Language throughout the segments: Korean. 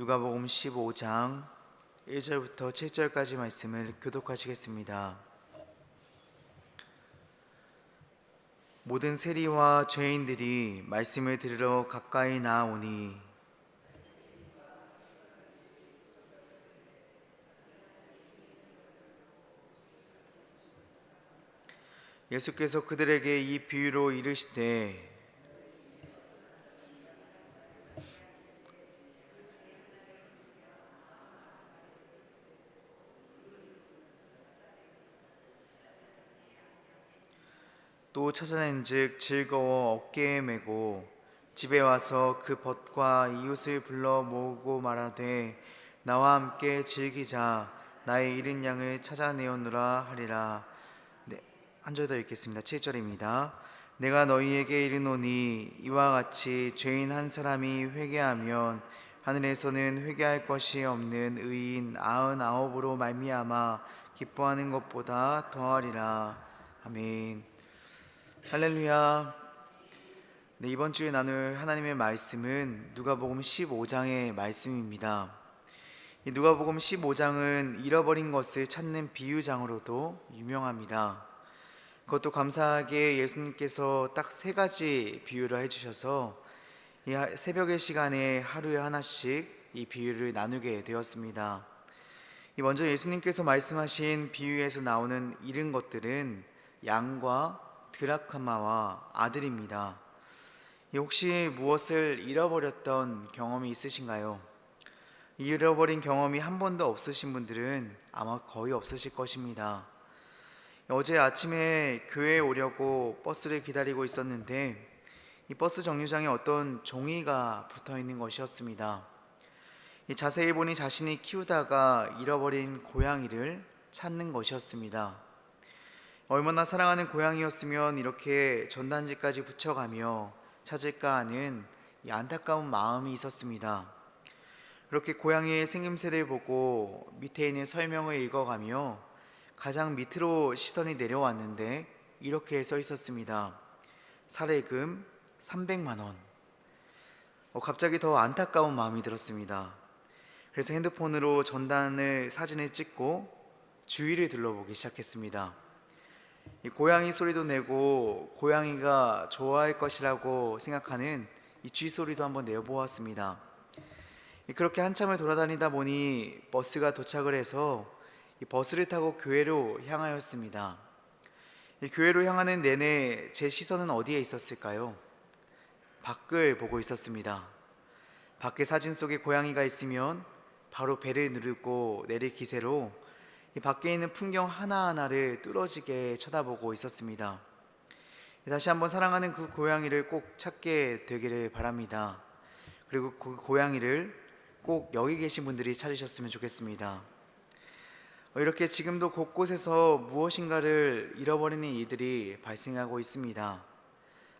누가복음 15장 1절부터 7절까지 말씀을 교독하시겠습니다. 모든 세리와 죄인들이 말씀을 들으러 가까이 나오니 예수께서 그들에게 이 비유로 이르시되 또 찾아낸즉 즐거워 어깨에 메고 집에 와서 그 벗과 이웃을 불러 모으고 말하되 나와 함께 즐기자 나의 잃은 양을 찾아내었노라 하리라 네, 한절더 읽겠습니다. 7절입니다. 내가 너희에게 이르노니 이와 같이 죄인 한 사람이 회개하면 하늘에서는 회개할 것이 없는 의인 아흔아홉으로 말미암아 기뻐하는 것보다 더하리라. 아멘. 할렐루야. 네, 이번 주에 나눌 하나님의 말씀은 누가복음 15장의 말씀입니다. 이 누가복음 15장은 잃어버린 것을 찾는 비유장으로도 유명합니다. 그것도 감사하게 예수님께서 딱 세 가지 비유를 해주셔서 이 새벽의 시간에 하루에 하나씩 이 비유를 나누게 되었습니다. 이 먼저 예수님께서 말씀하신 비유에서 나오는 잃은 것들은 양과 드라카마와 아들입니다. 이 혹시 무엇을 잃어버렸던 경험이 있으신가요? 잃어버린 경험이 한 번도 없으신 분들은 아마 거의 없으실 것입니다. 어제 아침에 교회에 오려고 버스를 기다리고 있었는데 이 버스 정류장에 어떤 종이가 붙어 있는 것이었습니다. 이 자세히 보니 자신이 키우다가 잃어버린 고양이를 찾는 것이었습니다. 얼마나 사랑하는 고양이였으면 이렇게 전단지까지 붙여가며 찾을까 하는 이 안타까운 마음이 있었습니다. 그렇게 고양이의 생김새를 보고 밑에 있는 설명을 읽어가며 가장 밑으로 시선이 내려왔는데 이렇게 써 있었습니다. 사례금 300만 원. 어, 갑자기 더 안타까운 마음이 들었습니다. 그래서 핸드폰으로 전단을 사진을 찍고 주위를 둘러보기 시작했습니다. 이 고양이 소리도 내고 고양이가 좋아할 것이라고 생각하는 이 쥐 소리도 한번 내어보았습니다. 그렇게 한참을 돌아다니다 보니 버스가 도착을 해서 이 버스를 타고 교회로 향하였습니다. 이 교회로 향하는 내내 제 시선은 어디에 있었을까요? 밖을 보고 있었습니다. 밖에 사진 속에 고양이가 있으면 바로 배를 누르고 내릴 기세로 이 밖에 있는 풍경 하나하나를 뚫어지게 쳐다보고 있었습니다. 다시 한번 사랑하는 그 고양이를 꼭 찾게 되기를 바랍니다. 그리고 그 고양이를 꼭 여기 계신 분들이 찾으셨으면 좋겠습니다. 어, 이렇게 지금도 곳곳에서 무엇인가를 잃어버리는 이들이 발생하고 있습니다.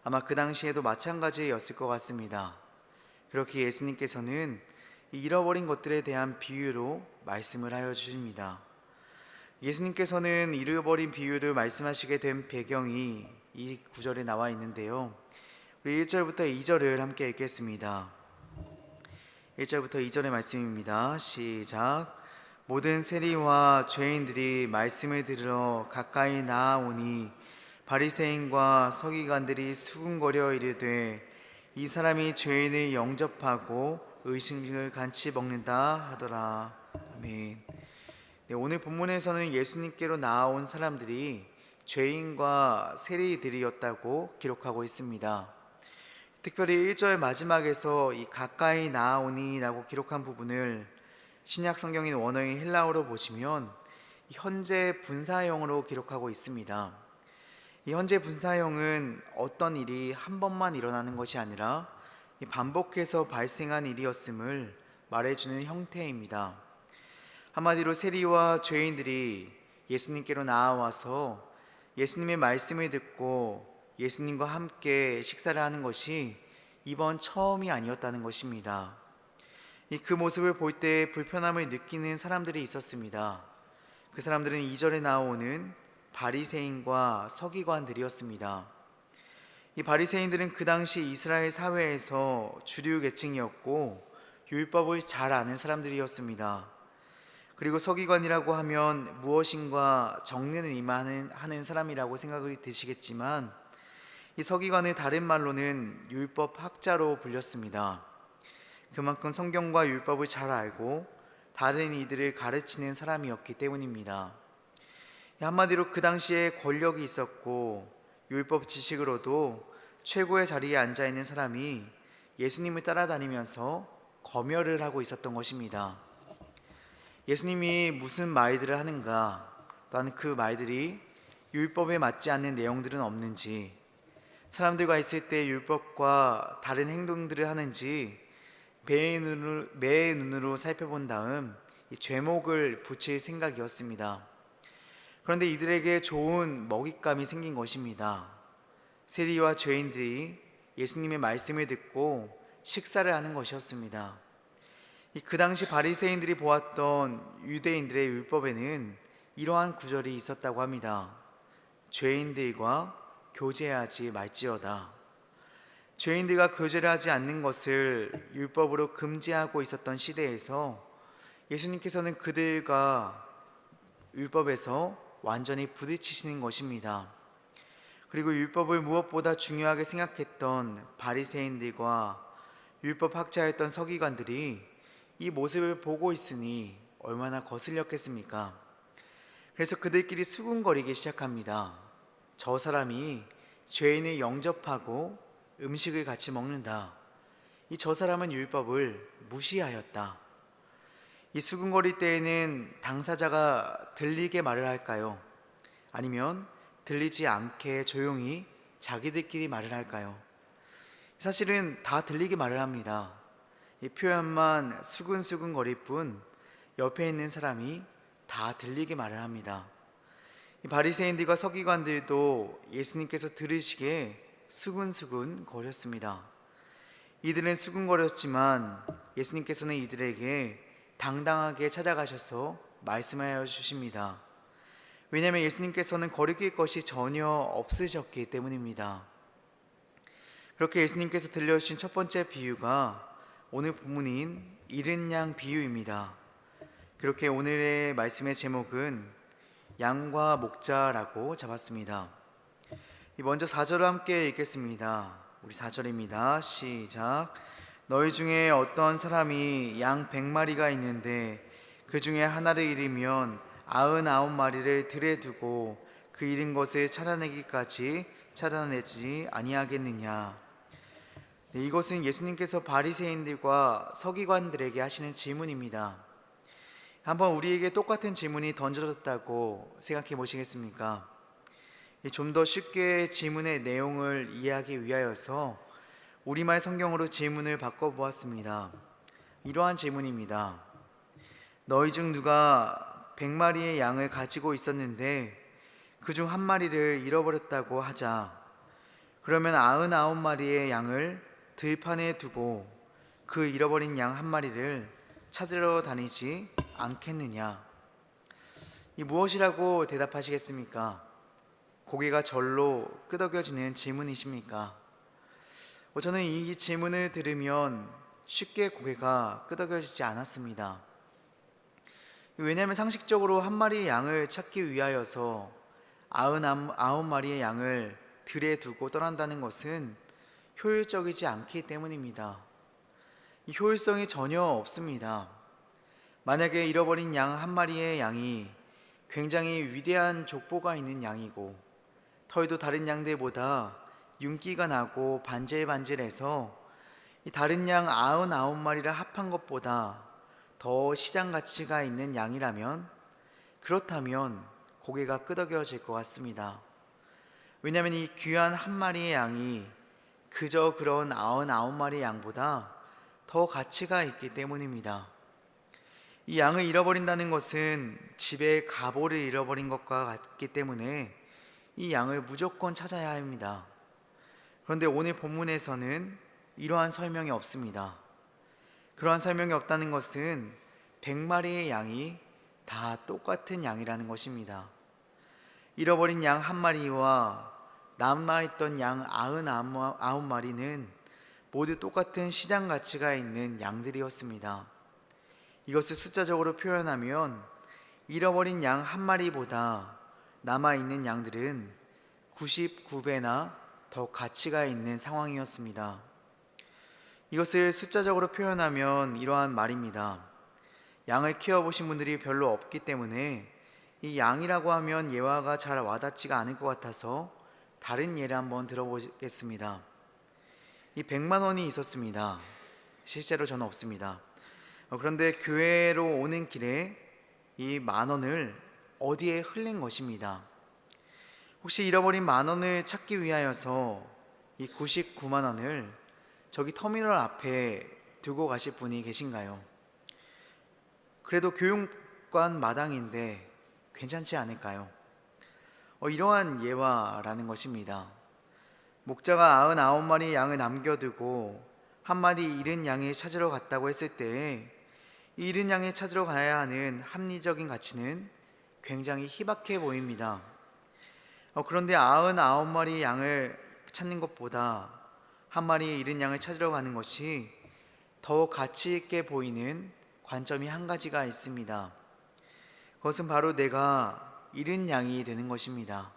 아마 그 당시에도 마찬가지였을 것 같습니다. 그렇게 예수님께서는 잃어버린 것들에 대한 비유로 말씀을 하여 주십니다. 예수님께서는 잃어버린 비유를 말씀하시게 된 배경이 이 구절에 나와 있는데요. 우리 1절부터 2절을 함께 읽겠습니다. 1절부터 2절의 말씀입니다. 시작. 모든 세리와 죄인들이 말씀을 들으러 가까이 나아오니 바리새인과 서기관들이 수군거려 이르되 이 사람이 죄인을 영접하고 의식을 간치 먹는다 하더라. 아멘. 네, 오늘 본문에서는 예수님께로 나아온 사람들이 죄인과 세리들이었다고 기록하고 있습니다. 특별히 1절 마지막에서 이 가까이 나아오니라고 기록한 부분을 신약 성경인 원어인 헬라어로 보시면 현재 분사형으로 기록하고 있습니다. 이 현재 분사형은 어떤 일이 한 번만 일어나는 것이 아니라 반복해서 발생한 일이었음을 말해주는 형태입니다. 한마디로 세리와 죄인들이 예수님께로 나아와서 예수님의 말씀을 듣고 예수님과 함께 식사를 하는 것이 이번 처음이 아니었다는 것입니다. 그 모습을 볼 때 불편함을 느끼는 사람들이 있었습니다. 그 사람들은 2절에 나오는 바리새인과 서기관들이었습니다. 이 바리새인들은 그 당시 이스라엘 사회에서 주류 계층이었고 율법을 잘 아는 사람들이었습니다. 그리고 서기관이라고 하면 무엇인가 정리는 임하는 하는 사람이라고 생각이 드시겠지만 이 서기관의 다른 말로는 율법 학자로 불렸습니다. 그만큼 성경과 율법을 잘 알고 다른 이들을 가르치는 사람이었기 때문입니다. 한마디로 그 당시에 권력이 있었고 율법 지식으로도 최고의 자리에 앉아 있는 사람이 예수님을 따라다니면서 검열을 하고 있었던 것입니다. 예수님이 무슨 말들을 하는가, 또는 그 말들이 율법에 맞지 않는 내용들은 없는지, 사람들과 있을 때 율법과 다른 행동들을 하는지 매의 눈으로, 매의 눈으로 살펴본 다음 이 죄목을 붙일 생각이었습니다. 그런데 이들에게 좋은 먹잇감이 생긴 것입니다. 세리와 죄인들이 예수님의 말씀을 듣고 식사를 하는 것이었습니다. 그 당시 바리새인들이 보았던 유대인들의 율법에는 이러한 구절이 있었다고 합니다. 죄인들과 교제하지 말지어다. 죄인들과 교제를 하지 않는 것을 율법으로 금지하고 있었던 시대에서 예수님께서는 그들과 율법에서 완전히 부딪히시는 것입니다. 그리고 율법을 무엇보다 중요하게 생각했던 바리새인들과 율법 학자였던 서기관들이 이 모습을 보고 있으니 얼마나 거슬렸겠습니까? 그래서 그들끼리 수군거리기 시작합니다. 저 사람이 죄인을 영접하고 음식을 같이 먹는다. 이 저 사람은 율법을 무시하였다. 이 수군거릴 때에는 당사자가 들리게 말을 할까요? 아니면 들리지 않게 조용히 자기들끼리 말을 할까요? 사실은 다 들리게 말을 합니다. 이 표현만 수근수근 거릴 뿐 옆에 있는 사람이 다 들리게 말을 합니다. 이 바리새인들과 서기관들도 예수님께서 들으시기에 수근수근 거렸습니다. 이들은 수근거렸지만 예수님께서는 이들에게 당당하게 찾아가셔서 말씀하여 주십니다. 왜냐하면 예수님께서는 거리낄 것이 전혀 없으셨기 때문입니다. 그렇게 예수님께서 들려주신 첫 번째 비유가 오늘 본문인 잃은 양 비유입니다. 그렇게 오늘의 말씀의 제목은 양과 목자라고 잡았습니다. 먼저 4절을 함께 읽겠습니다. 우리 4절입니다. 시작. 너희 중에 어떤 사람이 양 100마리가 있는데 그 중에 하나를 잃으면 아흔아홉 마리를 들에 두고 그 잃은 것을 찾아내기까지 찾아내지 아니하겠느냐 네, 이것은 예수님께서 바리새인들과 서기관들에게 하시는 질문입니다. 한번 우리에게 똑같은 질문이 던져졌다고 생각해 보시겠습니까? 좀 더 쉽게 질문의 내용을 이해하기 위하여서 우리말 성경으로 질문을 바꿔 보았습니다. 이러한 질문입니다. 너희 중 누가 백마리의 양을 가지고 있었는데 그 중 한 마리를 잃어버렸다고 하자. 그러면 아흔아홉 마리의 양을 들판에 두고 그 잃어버린 양 한 마리를 찾으러 다니지 않겠느냐? 이 무엇이라고 대답하시겠습니까? 고개가 절로 끄덕여지는 질문이십니까? 어, 저는 이 질문을 들으면 쉽게 고개가 끄덕여지지 않았습니다. 왜냐하면 상식적으로 한 마리의 양을 찾기 위하여서 아흔 아홉 마리의 양을 들에 두고 떠난다는 것은 효율적이지 않기 때문입니다. 이 효율성이 전혀 없습니다. 만약에 잃어버린 양 한 마리의 양이 굉장히 위대한 족보가 있는 양이고 털도 다른 양들보다 윤기가 나고 반질반질해서 다른 양 아흔아홉 마리를 합한 것보다 더 시장 가치가 있는 양이라면 그렇다면 고개가 끄덕여질 것 같습니다. 왜냐하면 이 귀한 한 마리의 양이 그저 그런 아흔아홉 마리 양보다 더 가치가 있기 때문입니다. 이 양을 잃어버린다는 것은 집에 가보를 잃어버린 것과 같기 때문에 이 양을 무조건 찾아야 합니다. 그런데 오늘 본문에서는 이러한 설명이 없습니다. 그러한 설명이 없다는 것은 100마리의 양이 다 똑같은 양이라는 것입니다. 잃어버린 양 한 마리와 남아있던 양 아흔 아홉 마리는 모두 똑같은 시장 가치가 있는 양들이었습니다. 이것을 숫자적으로 표현하면 잃어버린 양 한 마리보다 남아있는 양들은 99배나 더 가치가 있는 상황이었습니다. 이것을 숫자적으로 표현하면 이러한 말입니다. 양을 키워보신 분들이 별로 없기 때문에 이 양이라고 하면 예화가 잘 와닿지가 않을 것 같아서 다른 예를 한번 들어보겠습니다. 이 100만 원이 있었습니다. 실제로 저는 없습니다. 어, 그런데 교회로 오는 길에 이 만 원을 어디에 흘린 것입니다. 혹시 잃어버린 만 원을 찾기 위하여서 이 99만 원을 저기 터미널 앞에 두고 가실 분이 계신가요? 그래도 교육관 마당인데 괜찮지 않을까요? 어, 이러한 예화라는 것입니다. 목자가 99마리 양을 남겨두고 한 마리 잃은 양을 찾으러 갔다고 했을 때이 잃은 양을 찾으러 가야 하는 합리적인 가치는 굉장히 희박해 보입니다. 어, 그런데 99마리 양을 찾는 것보다 한 마리의 잃은 양을 찾으러 가는 것이 더 가치 있게 보이는 관점이 한 가지가 있습니다. 그것은 바로 내가 잃은 양이 되는 것입니다.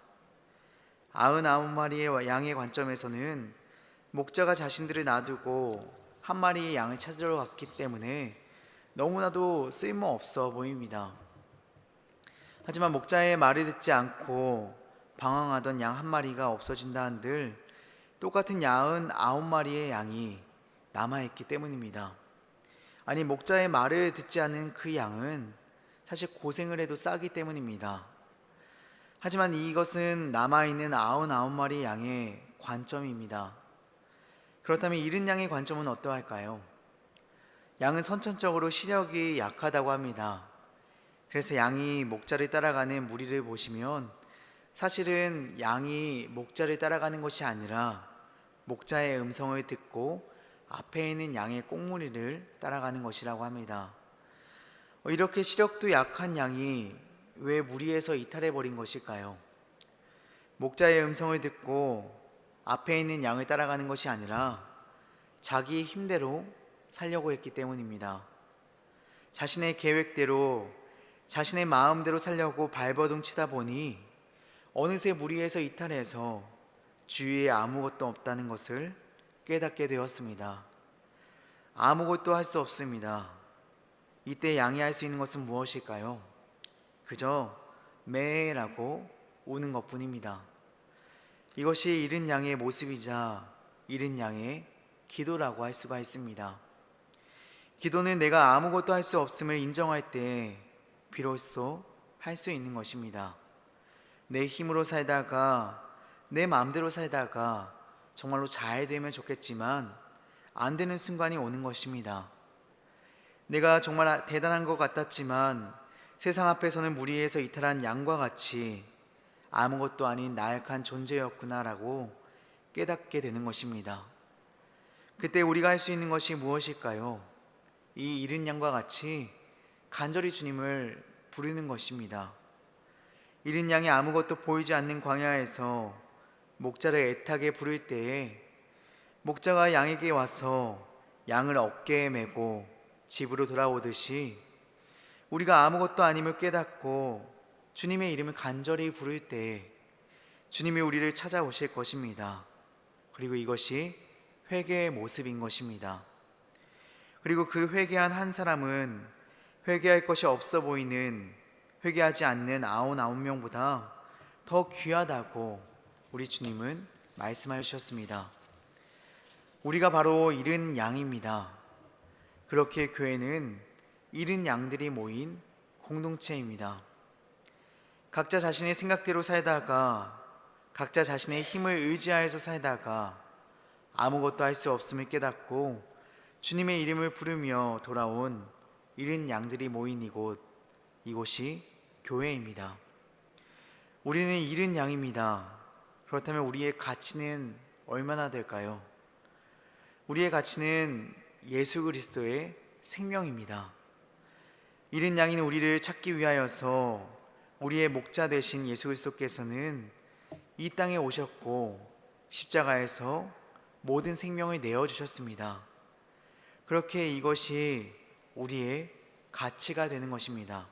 99마리의 양의 관점에서는 목자가 자신들을 놔두고 한 마리의 양을 찾으러 갔기 때문에 너무나도 쓸모없어 보입니다. 하지만 목자의 말을 듣지 않고 방황하던 양 한 마리가 없어진다 한들 똑같은 야은 아홉 마리의 양이 남아있기 때문입니다. 아니, 목자의 말을 듣지 않은 그 양은 사실 고생을 해도 싸기 때문입니다. 하지만 이것은 남아있는 아흔아홉 마리 양의 관점입니다. 그렇다면 잃은 양의 관점은 어떠할까요? 양은 선천적으로 시력이 약하다고 합니다. 그래서 양이 목자를 따라가는 무리를 보시면 사실은 양이 목자를 따라가는 것이 아니라 목자의 음성을 듣고 앞에 있는 양의 꽁무리를 따라가는 것이라고 합니다. 어, 이렇게 시력도 약한 양이 왜 무리에서 이탈해 버린 것일까요? 목자의 음성을 듣고 앞에 있는 양을 따라가는 것이 아니라 자기 힘대로 살려고 했기 때문입니다. 자신의 계획대로 자신의 마음대로 살려고 발버둥 치다 보니 어느새 무리에서 이탈해서 주위에 아무것도 없다는 것을 깨닫게 되었습니다. 아무것도 할 수 없습니다. 이때 양이 할수 있는 것은 무엇일까요? 그저 매라고 우는 것 뿐입니다. 이것이 잃은 양의 모습이자 잃은 양의 기도라고 할 수가 있습니다. 기도는 내가 아무것도 할 수 없음을 인정할 때 비로소 할 수 있는 것입니다. 내 힘으로 살다가 내 마음대로 살다가 정말로 잘 되면 좋겠지만 안 되는 순간이 오는 것입니다. 내가 정말 대단한 것 같았지만 세상 앞에서는 무리에서 이탈한 양과 같이 아무것도 아닌 나약한 존재였구나라고 깨닫게 되는 것입니다. 그때 우리가 할 수 있는 것이 무엇일까요? 이 잃은 양과 같이 간절히 주님을 부르는 것입니다. 잃은 양이 아무것도 보이지 않는 광야에서 목자를 애타게 부를 때에 목자가 양에게 와서 양을 어깨에 메고 집으로 돌아오듯이 우리가 아무것도 아님을 깨닫고 주님의 이름을 간절히 부를 때 주님이 우리를 찾아오실 것입니다. 그리고 이것이 회개의 모습인 것입니다. 그리고 그 회개한 한 사람은 회개할 것이 없어 보이는 회개하지 않는 아흔아홉 명보다 더 귀하다고 우리 주님은 말씀하여 주셨습니다. 우리가 바로 잃은 양입니다. 그렇게 교회는 잃은 양들이 모인 공동체입니다. 각자 자신의 생각대로 살다가 각자 자신의 힘을 의지하여서 살다가 아무것도 할 수 없음을 깨닫고 주님의 이름을 부르며 돌아온 잃은 양들이 모인 이곳, 이곳이 교회입니다. 우리는 잃은 양입니다. 그렇다면 우리의 가치는 얼마나 될까요? 우리의 가치는 예수 그리스도의 생명입니다. 이른 양인 우리를 찾기 위하여서 우리의 목자 되신 예수 그리스도께서는 이 땅에 오셨고 십자가에서 모든 생명을 내어 주셨습니다. 그렇게 이것이 우리의 가치가 되는 것입니다.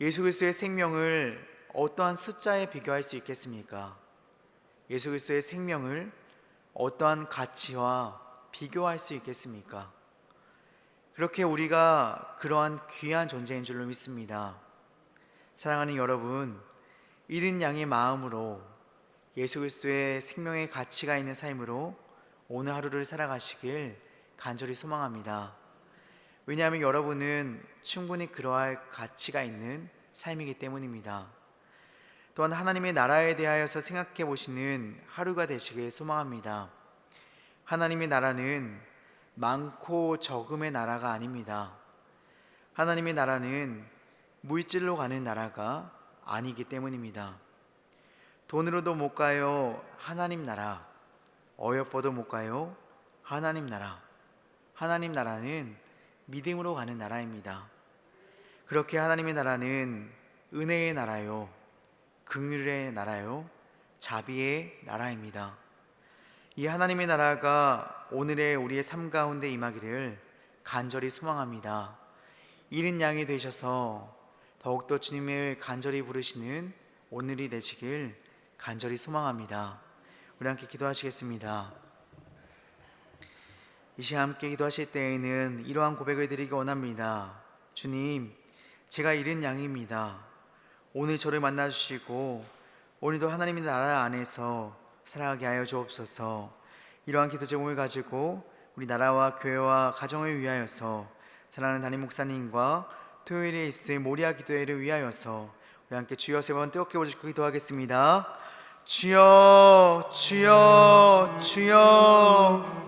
예수 그리스도의 생명을 어떠한 숫자에 비교할 수 있겠습니까? 예수 그리스도의 생명을 어떠한 가치와 비교할 수 있겠습니까? 그렇게 우리가 그러한 귀한 존재인 줄로 믿습니다. 사랑하는 여러분, 이른 양의 마음으로 예수 그리스도의 생명의 가치가 있는 삶으로 오늘 하루를 살아가시길 간절히 소망합니다. 왜냐하면 여러분은 충분히 그러할 가치가 있는 삶이기 때문입니다. 또한 하나님의 나라에 대하여서 생각해 보시는 하루가 되시길 소망합니다. 하나님의 나라는 많고 적음의 나라가 아닙니다. 하나님의 나라는 물질로 가는 나라가 아니기 때문입니다. 돈으로도 못 가요. 하나님 나라. 어여뻐도 못 가요. 하나님 나라. 하나님 나라는 믿음으로 가는 나라입니다. 그렇게 하나님의 나라는 은혜의 나라요. 긍휼의 나라요. 자비의 나라입니다. 이 하나님의 나라가 오늘의 우리의 삶 가운데 임하기를 간절히 소망합니다. 이른 양이 되셔서 더욱더 주님을 간절히 부르시는 오늘이 되시길 간절히 소망합니다. 우리 함께 기도하시겠습니다. 이 시간 함께 기도하실 때에는 이러한 고백을 드리기 원합니다. 주님, 제가 잃은 양입니다. 오늘 저를 만나 주시고 오늘도 하나님의 나라 안에서 살아가게 하여 주옵소서. 이러한 기도 제목을 가지고 우리 나라와 교회와 가정을 위하여서 사랑하는 담임 목사님과 토요일에 있을 모리아 기도회를 위하여서 우리 함께 주여 세번 뜨겁게 부르시고 기도하겠습니다. 주여, 주여, 주여.